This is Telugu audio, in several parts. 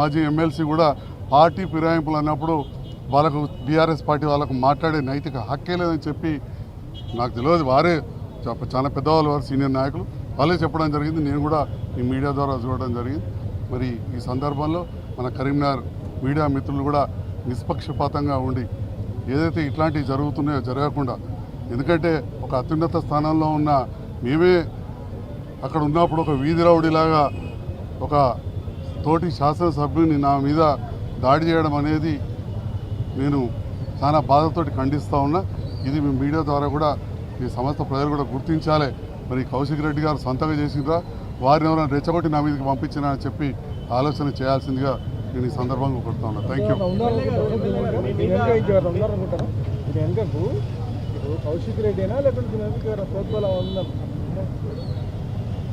మాజీ ఎమ్మెల్సీ కూడా పార్టీ ఫిరాయింపులు అన్నప్పుడు వాళ్ళకు బీఆర్ఎస్ పార్టీ వాళ్ళకు మాట్లాడే నైతిక హక్కే లేదని చెప్పి నాకు తెలియదు. వారే చాలా పెద్దవాళ్ళు వారు సీనియర్ నాయకులు. వాళ్ళే చెప్పడం జరిగింది. నేను కూడా ఈ మీడియా ద్వారా చూడడం జరిగింది. మరి ఈ సందర్భంలో మన కరీంనగర్ మీడియా మిత్రులు కూడా నిష్పక్షపాతంగా ఉండి ఏదైతే ఇట్లాంటివి జరుగుతున్నాయో జరగకుండా ఎందుకంటే ఒక అత్యున్నత స్థానంలో ఉన్న మేమే అక్కడ ఉన్నప్పుడు ఒక వీధి రౌడీలాగా ఒక తోటి శాసనసభ్యుని నా మీద దాడి చేయడం అనేది నేను చాలా బాధతోటి ఖండిస్తూ ఉన్నా. ఇది మీ మీడియా ద్వారా కూడా ఈ సమస్త ప్రజలు కూడా గుర్తించాలి. మరి కౌశిక్ రెడ్డి గారు సొంతంగా చేసిండ్రా? వారిని ఎవరైనా రెచ్చగొట్టి నా మీదకి పంపించినా అని చెప్పి ఆలోచన చేయాల్సిందిగా నేను ఈ సందర్భంగా కొడుతా ఉన్నా. థ్యాంక్ యూ కౌశిక్ రెడ్డినా లేకుంటే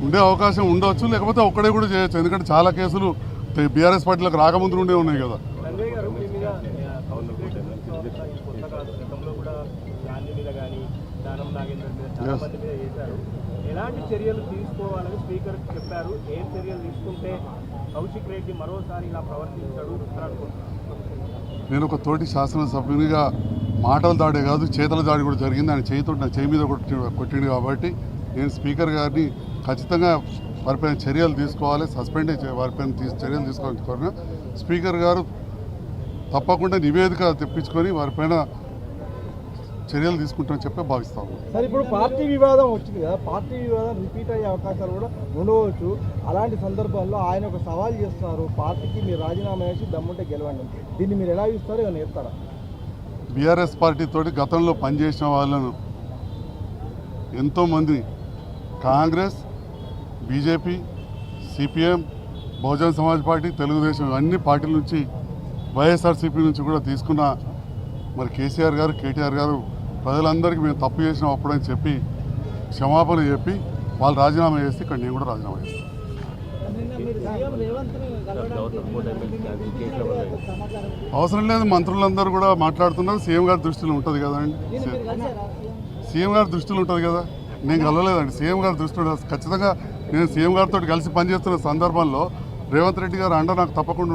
ఉండే అవకాశం ఉండవచ్చు లేకపోతే ఒక్కడే కూడా చేయొచ్చు. ఎందుకంటే చాలా కేసులు బీఆర్ఎస్ పార్టీలకు రాకముందు నుండే ఉన్నాయి కదా. ఎలాంటి చర్యలు తీసుకోవాలని స్పీకర్ చెప్పారు? ఏం చర్యలు తీసుకుంటే కౌశిక్ రెడ్డి మరోసారి ఇలా ప్రవర్తించాడు? నేను ఒక తోటి శాసనసభ్యునిగా మాటల దాడే కాదు చేతుల దాడి కూడా జరిగింది. ఆయన చేయితో నా చేయి మీద కొట్టి కొట్టిండు కాబట్టి నేను స్పీకర్ గారిని ఖచ్చితంగా వారిపైన చర్యలు తీసుకోవాలి సస్పెండ్ వారిపైన చర్యలు తీసుకోవాలని కోరిన స్పీకర్ గారు తప్పకుండా నివేదిక తెప్పించుకొని వారిపైన చర్యలు తీసుకుంటామని చెప్పి భావిస్తాము సార్ ఇప్పుడు పార్టీ వివాదం వచ్చింది కదా పార్టీ వివాదం రిపీట్ అయ్యే అవకాశాలు కూడా ఉండవచ్చు. అలాంటి సందర్భాల్లో ఆయన ఒక సవాల్ చేస్తున్నారు పార్టీకి మీరు రాజీనామా చేసి దమ్ముంటే గెలవండి దీన్ని మీరు ఎలా చూస్తారో? ఏమైనా చెప్తారా? బీఆర్ఎస్ పార్టీ తోటి గతంలో పనిచేసిన వాళ్ళను ఎంతోమంది Congress BJP CPM Bahujan Samaj party Telugu Desam అన్ని పార్టీల నుంచి వైఎస్ఆర్సీపీ నుంచి కూడా తీసుకున్న మరి కేసీఆర్ గారు కేటీఆర్ గారు ప్రజలందరికీ మేము తప్పు చేసినాం అప్పుడని చెప్పి క్షమాపణ చెప్పి వాళ్ళు రాజీనామా చేస్తే ఇక్కడ నేను కూడా రాజీనామా చేస్తాను అవసరం లేదు మంత్రులందరూ కూడా మాట్లాడుతున్నారు. సీఎం గారి దృష్టిలో ఉంటుంది కదండి సీఎం గారి దృష్టిలో ఉంటుంది కదా. నేను కలవలేదండి. సీఎం గారి దృష్టిలో ఖచ్చితంగా నేను సీఎం గారితో కలిసి పనిచేస్తున్న సందర్భంలో రేవంత్ రెడ్డి గారు అండ నాకు తప్పకుండా